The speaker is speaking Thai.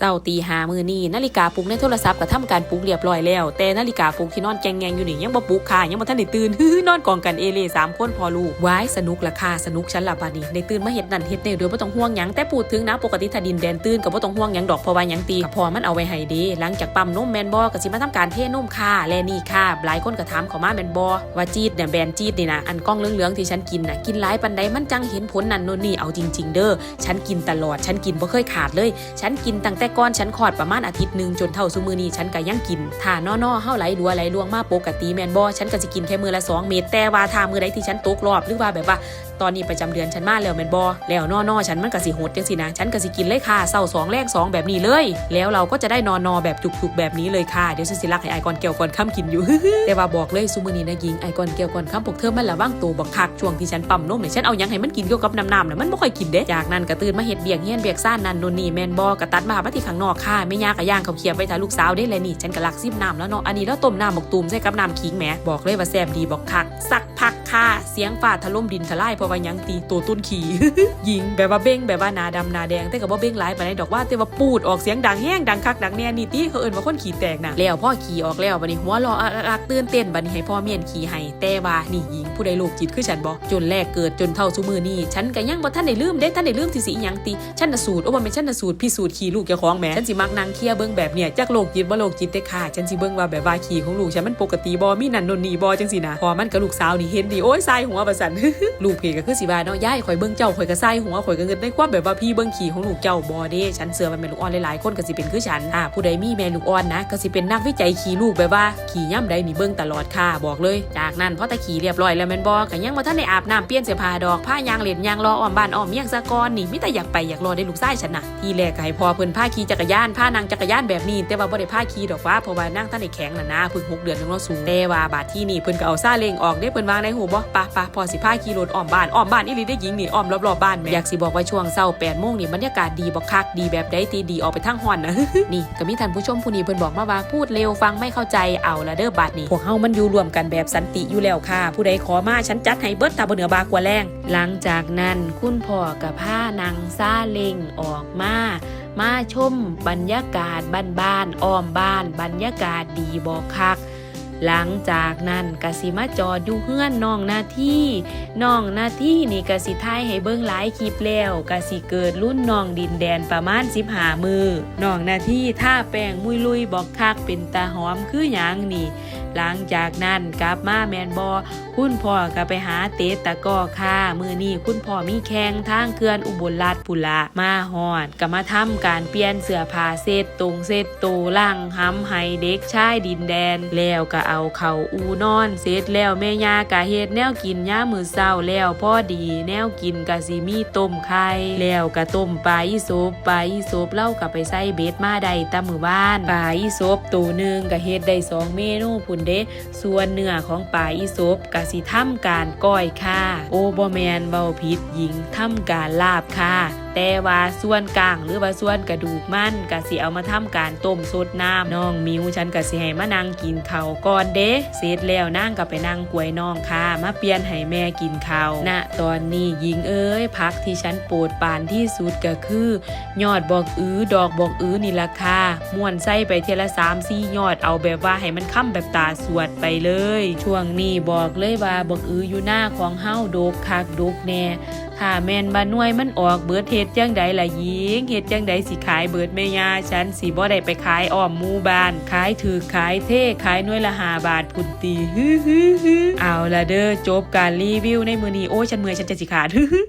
เจ้าตีหามือนี่นาฬิกาปลุกในโทรศัพท์ก็ทำการปลุกเรียบร้อยแล้ว แต่นาฬิกาปลุกที่นอนแกงแงงอยู่นี่ยังบ่ปลุกค่ะยังบ่ทันได้ตื่นฮือนอนกองกันเอเล่สามคนพอลูกว้ายสนุกละค่ะสนุกฉันละบาดนี้ได้ตื่นมาเฮ็ดนั่นเฮ็ดนี่โดยบ่ต้องห่วงหยังแต่พูดถึงนะปกติถ้าดินแดนตื่นก็บ่ต้องห่วงหยังดอกเพราะว่าหยังตีพอมันเอาไว้ให้ด้หลังจากปั๊มนมแมนบ่ก็สิมาทำการเทนมค่ะและนี่ค่ะหลายคนก็ถามเข้ามาแมนบ่ว่าจีดเนี่ยแบนจีดนี่นะอันกล้องเหลืองๆที่ฉันกินน่ะกินหลายปานใดมันจังเห็นผลนั่นโน่นนี่เอาจริง ๆ เด้อฉันกินตลอดฉันกินบ่เคยขาดเลย ฉันกินตั้งแต่ก่อนฉันขอดประมาณอาทิตย์หนึ่งจนเท่าซุมือนี้ฉันก็ยังกินถ้านอนๆเฮาไหลดัวไหลลวงมาปกติแมนบอฉันก็จะกินแค่มือละสองเม็ดแต่ว่าถ้ามือใดที่ฉันตกรอบหรือว่าแบบว่า ตอนนี้ประจำเดือนฉันมาแล้วแมนบอแล้วนอนอฉันมันก็สิโหดจังสินะ ฉันก็สิกินเลยค่ะเศร้าสองแรกสองแบบนี้เลย แล้วเราก็จะได้นอนนอแบบจุกๆแบบนี้เลยค่ะ เดี๋ยวฉันสิรักให้ไอคอนแก้วก่อนค่ำกินอยู่แต่ว่าบอกเลยซูมือนี้นะยิงไอคอนแก้วก่อนค่ำพวกเธอมันระว่างตัวบักคักช่วงที่ฉันปั๊มนมเนี่ยฉันเอายังให้มันกินเกี่ยวกับน้ำๆน่ะมันไม่ค่อยกินเด้จากนั้นก็ตื่นมาเฮ็ดเบียกเฮียนเบียกซ่านนันนนนี่แมนบอก็ตัดมามาที่ข้างนอกค่ะไม่ยากกะย่างเขาเคียบไปถ่ายลูกสาวได้เลยนี่ฉันก็ลักซิบน้ำแล้วเนาะอันนี้แล้วต้มน้ำบักตูมใส่กับน้ำขิงแหมบอกเลยว่าแซ่บดีบอกคักสักพักค่ะเสียงฟ้าถล่มดินทลายเพราะว่ายังตีตัวต้นขี่ยิงแบบว่าเบ้งแบบว่านาดำนาแดงแต่ก็บ่เบ้งหลายปานดอกว่าแต่ว่าปูดออกเสียงดังแห้งดังคักดังแน่นี่ติเขาเอิ้นว่าคนขี่แตกน่ะแล้วพ่อขี่ออกแล้วบัดนี้หัวรออักตื่นเต้นบันี้ให้พ่อเมียนขี่ให้แต่ว่านี่ยิงผู้ใดโลกจิตคือฉันบ่จนแรกเกิดจนเท่าซุมือนี่ฉันก็ยังบ่ทันได้ลืมเด้ทันได้ลืมที่สิยังติฉันน่ะสูตรโอ้บ่แม่นฉันน่ะสูตรพิสูจน์ขี่ลูกเจ้าของแหมฉันสิมักนั่งเคลียเบิ่งแบบเนี้ยจักโลกจิตบ่โลกจิตแต่ค่ะฉันสิเบิ่งว่าแบบว่าขี่ของลูกฉันมันปกติบ่มีนั่นนนนี่บ่จังซี่นะพอมันกับลูกสาวนี่เห็นดีโอ้ยทรายหัวว่าซั่นลูกเพก็คือสิว่าเนาะย่ายข่อยเบิ่งเจ้าข่อยก็ทรายหัวข่อยก็เงินในความแบบว่าพี่เบิ่งขี่ของลูกเจ้าบ่เด้ฉันเชื่อว่าแม่ลูกอ่อนหลายๆคนก็สิเป็นคือฉันอ่าผู้ใดมีแม่ลูกอ่อนนะก็สิเป็นนักวิจัยขี่ลูกแบบว่าขี่ย่ํใดนี่เบิ่งตลอดค่ะบอกเลย จากนั้นพอตะขี่เรียบร้อยแล้วแมนบ่ก็ยังบ่ทันได้อาบน้ำเปลี่ยนเสื้อผ้าดอกผ้ายางเล่นยางรออ้อมบ้านอ้อมเมียงซะกอนนี่มีแต่อยากไปอยากรอได้ลูกชายฉันน่ะที่แรกก็ให้พ่อเพิ่นพาขี่จักรยานพานางจักรยานแบบนี้ แต่ว่าบ่ได้พาขี่ดอกว่าเพราะว่านั่งท่านได้แข็งน่ะนะเพิ่งหกเดือนนึงเนาะสูงแต่ว่าบาดที่นี่เพิ่นก็เอาซาเล้งออกได้เพิ่นวางในหูบ่ปะปะพอสิพาขี่รถอ้อมบ้านอ้อมบ้านอีหลีได้หญิงนี่อ้อมรอบๆบ้านแม่อยากสิบอกว่าช่วงเช้า8โมงนี่บรรยากาศดีบ่คักดีแบบใดตีดีออกไปทางฮอนนะนี่ก็มีท่านผู้ชมผู้นี้เพิ่นบอกมาว่าพูดเร็วฟังไม่เข้าใจเอาละเด้อบัดนี้พวกเฮามันอยู่รวมกันแบบสันติอยู่แล้วค่ะ ผู้ใดขอมาฉันจัดให้เบิดตาบ่เหนือบากว่าแรงหลังจากนั้นคุณพ่อกับผ้านางซาเล้งออกมามาชมบรรยากาศบ้านๆอ้อมบ้าน บรรยากาศดีบอกคัก หลังจากนั้นกสิมาจอดอยู่เฮือนน้องหน้าที่น้องหน้าที่นี่กสิท้ายให้เบิ้งหลายคลิปแล้วกสิเกิดรุ่นน้องดินแดนประมาณ15มือน้องหน้าที่ท่าแป้งมุยลุยบอกคักเป็นตาหอมคือหยังนี่ หลังจากนั้นกลับมาแมนบอคุณพ่อก็ไปหาเตะตะกร้อค่ะมือนี้คุณพ่อมีแข่งทางเขื่อนอุบลราชปุระมาหอดก็มาทำการเปลี่ยนเสื้อผ้าเซตตรงเซตโตล่างห้ำให้เด็กชายดินแดน แล้วก็เอาเข่าอูนอนเสร็จแล้วแม่ยากะเฮ็ดแนวกินย่ามือเศร้าแล้วพ่อดีแนวกินกะสิมีต้มไข่แล้วก็ต้มปลาอีสบปลาอีสบเล่ากับไปใส่เบ็ดมาได้ตามือบ้านปลาอีสบตัวหนึ่งก็เฮ็ดได้สองเมนูพุ่นเด้ส่วนเนื้อของปลาอีสบกะสิทำการก้อยค่ะ โอบแมนเบาผิดหญิงทำการลาบค่ะ แต่ว่าส่วนกลางหรือว่าส่วนกระดูกมันกะสิเอามาทำการต้มสดน้ำน้องมิวฉันกะสิให้มานั่งกินข้าวก่อนเด้เสร็จแล้วนั่งก็ไปนั่งกวยน้องค่ะ มาเปลี่ยนให้แม่กินข้าวณตอนนี้หญิงเอ้ยพักที่ฉันโปรดปานที่สุดก็คือ ยอดบอกอื้อดอกบอกอื้อนี่ละค่ะม่วนใส่ไปเทละสามสี่ยอดเอาแบบว่าให้มันค่ำแบบตาสวดไปเลย ช่วงนี้บอกเลยว่าบอกอื้ออยู่หน้าของเฮาโดกคักโดกแน่ ถ้าแม่นบ้าน่วยมันออกเบิดเฮ็ดจังใดล่ะหญิงเฮ็ดจังใดสิขายเบิดแม่ยาฉันสิบ่ได้ไปขายอ้อมหมู่บ้านขายถือขายเท่ขายหน่วยละหาบาทพุ่นตีฮึฮึฮึเอาละเด้อจบการรีวิวในมือนี้โอ้ฉันเมื่อยฉันจะสิขาดฮึฮึ